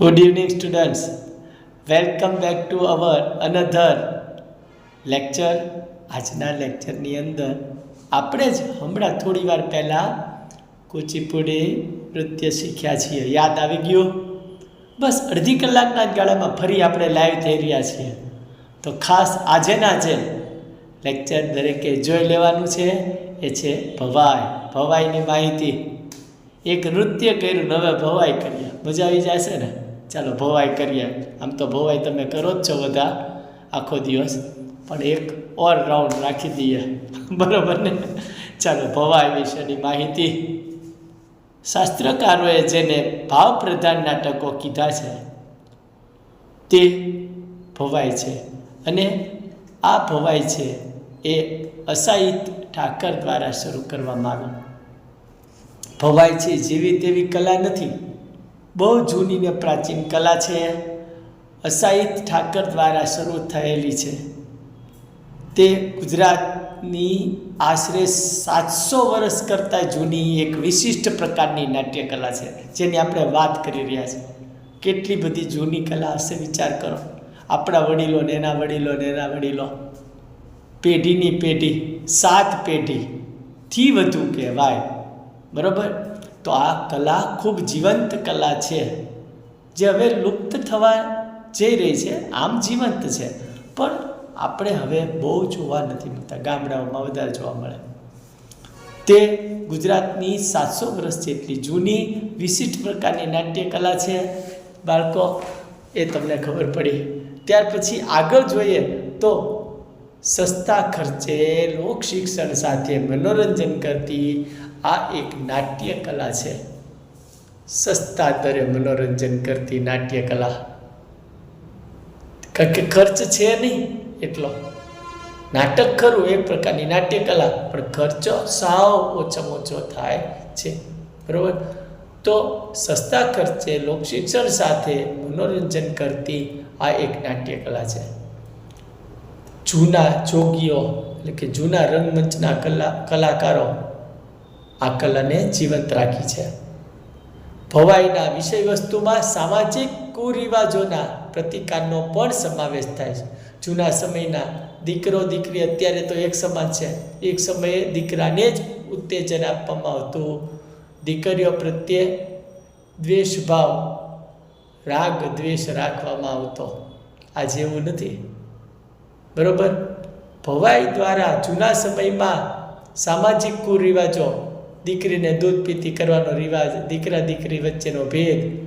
Good evening, students. Welcome back to our another lecture. આજના લેક્ચરની અંદર આપણે જ હમણાં થોડી વાર પહેલાં કુચીપુડી નૃત્ય શીખ્યા છીએ. યાદ આવી ગયું? બસ અડધી કલાકના ગાળામાં ફરી આપણે લાઈવ થઈ રહ્યા છીએ. તો ખાસ આજેના જે લેક્ચર દરેકે જોઈ લેવાનું છે એ છે ભવાઈ. ભવાઈની માહિતી. એક નૃત્ય કર્યું નવે ભવાઈ કર્યા મજા આવી જશે ને? ચાલો ભવાઈ કરીએ. આમ તો ભવાઈ તમે કરો જ છો બધા આખો દિવસ. પણ એક ઓર રાઉન્ડ રાખી દઈએ. બરાબર ને? ચાલો ભવાઈ વિશેની માહિતી. શાસ્ત્રકારોએ જેને ભાવ પ્રધાન નાટકો કીધા છે, તે ભવાઈ છે. અને આ ભવાઈ છે એ અસાહિત ઠાકર દ્વારા શરૂ કરવામાં આવી ભવાઈ છે જેવી તેવી કલા નથી. બહુ જૂની ને પ્રાચીન કલા છે. અસાહિત ઠાકર દ્વારા શરૂ થયેલી છે. તે ગુજરાતની આશરે સાતસો વર્ષ કરતાં જૂની એક વિશિષ્ટ પ્રકારની નાટ્યકલા છે, જેની આપણે વાત કરી રહ્યા છીએ. કેટલી બધી જૂની કલા હશે વિચાર કરો. આપણા વડીલો ને એના વડીલો ને એના વડીલો. પેઢીની પેઢી, સાત પેઢીથી વધુ કહેવાય. બરાબર? તો આ કલા ખૂબ જીવંત કલા છે. જે હવે લુપ્ત થવા જઈ રહી છે, આમ જીવંત છે. પણ આપણે હવે બહુ જોવા નથી મળતા, ગામડાઓમાં વધારે જોવા મળે. તે ગુજરાતની સાતસો વર્ષ જેટલી જૂની વિશિષ્ટ પ્રકારની નાટ્ય કલા છે. બાળકો, એ તમને ખબર પડી. ત્યાર પછી આગળ જોઈએ તો સસ્તા ખર્ચે લોક શિક્ષણ સાથે મનોરંજન કરતી આ એક નાટ્ય કલા છે. સસ્તા દરે મનોરંજન કરતી નાટ્ય કલા કારણ કે ખર્ચ છે નહીં એટલો. નાટક ખરું એક પ્રકારની નાટ્ય કલા પણ ખર્ચો સાવ ઓછામાં ઓછો થાય છે. બરાબર? તો સસ્તા ખર્ચે લોકશિક્ષણ સાથે મનોરંજન કરતી આ એક નાટ્ય કલા છે. જૂના જોગીઓ, એટલે કે જૂના રંગમંચના કલા, કલાકારો આ કલાને જીવંત રાખી છે. ભવાઈના વિષય વસ્તુમાં સામાજિક કુરિવાજોના પ્રતિકારનો પણ સમાવેશ થાય છે. જૂના સમયના દીકરો, દીકરી અત્યારે તો એક સમાન છે. એક સમયે દીકરાને જ ઉત્તેજન આપવામાં આવતું. દીકરીઓ પ્રત્યે દ્વેષભાવ, રાગ, દ્વેષ રાખવામાં આવતો. આ જેવું નથી. બરોબર? ભવાઈ દ્વારા જૂના સમયમાં સામાજિક કુરિવાજો દીકરીને દૂધ પીતી કરવાનો રિવાજ, દીકરા દીકરી વચ્ચેનો ભેદ.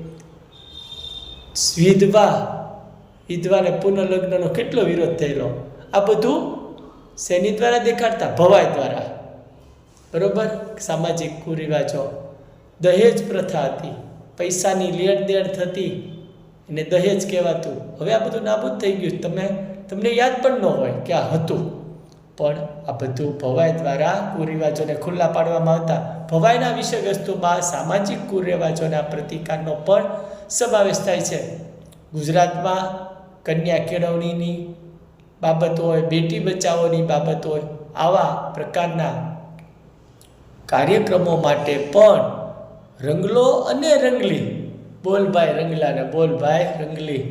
વિધવા, વિધવાને પુનઃલગ્નનો કેટલો વિરોધ થયેલો? આ બધું શેની દ્વારા દેખાડતા? ભવાઈ દ્વારા. બરોબર? સામાજિક કુરિવાજો. દહેજ પ્રથા હતી. પૈસાની લેણ દેણ થતી. એને દહેજ કહેવાતું. હવે આ બધું નાબૂદ થઈ ગયું. તમે, તમને યાદ પણ ન હોય કે આ હતું. પણ આ બધું ભવાઈ દ્વારા કુરિવાજોને ખુલ્લા પાડવામાં આવતા ભવાઈના વિષય વસ્તુમાં સામાજિક કુરિવાજોના પ્રતિકારનો પણ સમાવેશ થાય છે. ગુજરાતમાં કન્યા કેળવણીની બાબત હોય, બેટી બચાવોની બાબત હોય, આવા પ્રકારના કાર્યક્રમો માટે પણ રંગલો અને રંગલી, બોલભાઈ રંગલા અને બોલભાઈ રંગલી,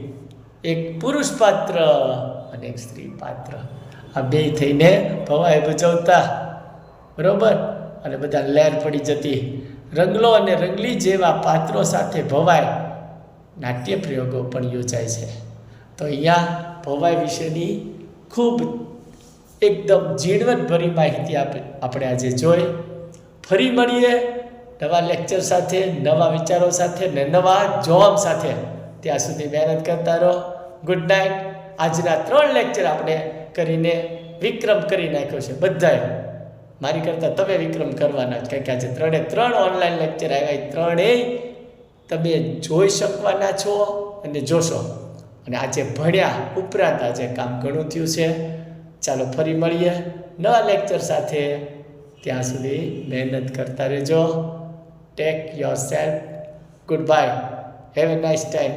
એક પુરુષ પાત્ર અને એક સ્ત્રી પાત્ર. આ બે થઈને ભવાઈ ભજવતા. બરોબર? અને બધા લહેર પડી જતી. રંગલો અને રંગલી જેવા પાત્રો સાથે ભવાઈ નાટ્ય પ્રયોગો પણ યોજાય છે. તો અહીંયા ભવાઈ વિશેની ખૂબ એકદમ ઝીણવટભરી માહિતી આપે, આપણે આજે જોઈ. ફરી મળીએ નવા લેક્ચર સાથે, નવા વિચારો સાથે ને નવા જોબ સાથે. ત્યાં સુધી મહેનત કરતા રહો. Good night. આજના ત્રણ લેક્ચર આપણે કરીને વિક્રમ કરી નાખ્યો છે, બધાએ. મારી કરતાં તમે વિક્રમ કરવાના કારણ કે આજે ત્રણે ત્રણ ઓનલાઈન લેક્ચર આવ્યા, એ ત્રણેય તમે જોઈ શકવાના છો અને જોશો. અને આજે ભણ્યા ઉપરાંત આજે કામ ઘણું થયું છે. ચાલો ફરી મળીએ નવા લેક્ચર સાથે. ત્યાં સુધી મહેનત કરતા રહેજો. Take yourself goodbye have a nice time